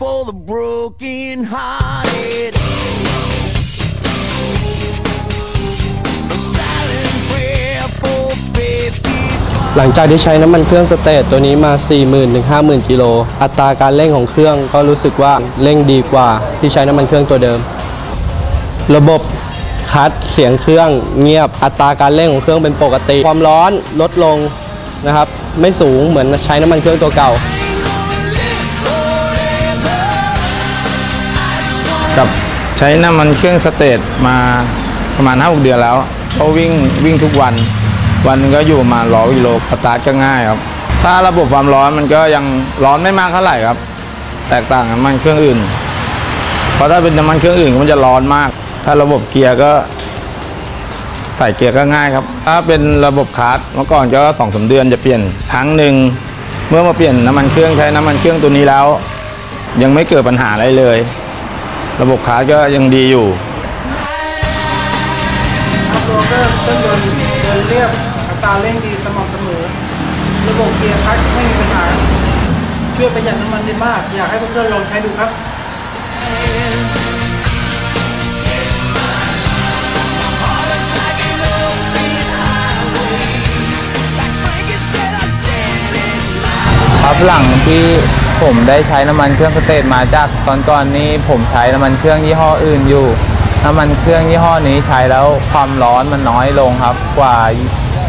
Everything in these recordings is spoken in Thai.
for the broken hearted. A silent prayer for faith. หลังจากที่ใช้น้ำมันเครื่องสเตทตัวนี้มา 40,000ถึง50,000 กิโล อัตราการเร่งของเครื่องก็รู้สึกว่าเร่งดีกว่าที่ใช้น้ำมันเครื่องตัวเดิม ระบบคัดเสียงเครื่องเงียบอัตราการเร่งของเครื่องเป็นปกติ ความร้อนลดลงนะครับ ไม่สูงเหมือนใช้น้ำมันเครื่องตัวเก่า กับใช้น้ำมันเครื่องสเตทมาประมาณ5 6เดือนแล้วก็วิ่งวิ่งทุกวัน วันก็อยู่มาร้อยกิโลสตาร์ทก็ง่ายครับ ถ้าระบบความร้อนมันก็ยังร้อนไม่มากเท่าไหร่ครับ แตกต่างกับน้ำมันเครื่องอื่น เพราะถ้าเป็นน้ำมันเครื่องอื่นมันจะร้อนมาก ถ้าระบบเกียร์ก็ใส่เกียร์ก็ง่ายครับ ถ้าเป็นระบบคาร์ดเมื่อก่อนก็สองสาเดือนจะเปลี่ยนครั้งหนึ่ง เมื่อมาเปลี่ยนน้ำมันเครื่องใช้น้ำมันเครื่องตัวนี้แล้ว ยังไม่เกิดปัญหาอะไรเลย ระบบคาร์ดก็ยังดีอยู่อัพโรเกอร์เครื่องยนต์เดินเรียบอัตราเร่งดีสม่ำเสมอ ระบบเกียร์คลัตช์ไม่มีปัญหา ช่วยประหยัดน้ำมันได้มาก อยากให้เพื่อนๆลองใช้ดูครับครับหลังที่ ผมได้ใช้น้ำมันเครื่องสเตทมาจากตอนก่อนนี้ผมใช้น้ำมันเครื่องยี่ห้ออื่นอยู่น้ำมันเครื่องยี่ห้อนี้ใช้แล้วความร้อนมันน้อยลงครับ กว่า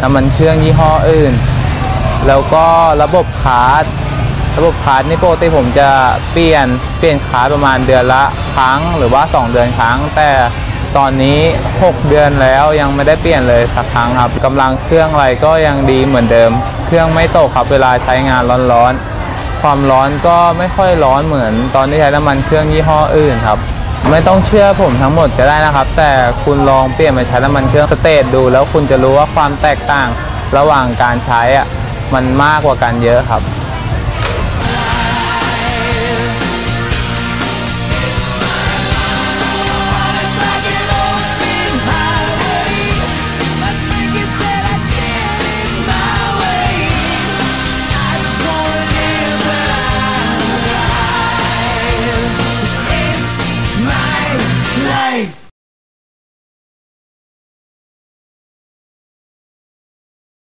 น้ำมันเครื่องยี่ห้ออื่น แล้วก็ระบบคาร์ดระบบคาร์ดนี่ปกติผมจะเปลี่ยนเปลี่ยนคาร์ดประมาณเดือนละครั้งหรือว่า 2 เดือนครั้ง แต่ตอนนี้ 6 เดือนแล้วยังไม่ได้เปลี่ยนเลยสักครั้งครับกำลังเครื่องอะไรก็ยังดีเหมือนเดิม เครื่องไม่ตกครับเวลาใช้งานร้อนๆ ความร้อนก็ไม่ค่อยร้อนเหมือนตอนที่ใช้น้ำมันเครื่องยี่ห้ออื่นครับ ไม่ต้องเชื่อผมทั้งหมดก็ได้นะครับ แต่คุณลองเปลี่ยนมาใช้น้ำมันเครื่องสเตทดู แล้วคุณจะรู้ว่าความแตกต่างระหว่างการใช้อะมันมากกว่ากันเยอะครับ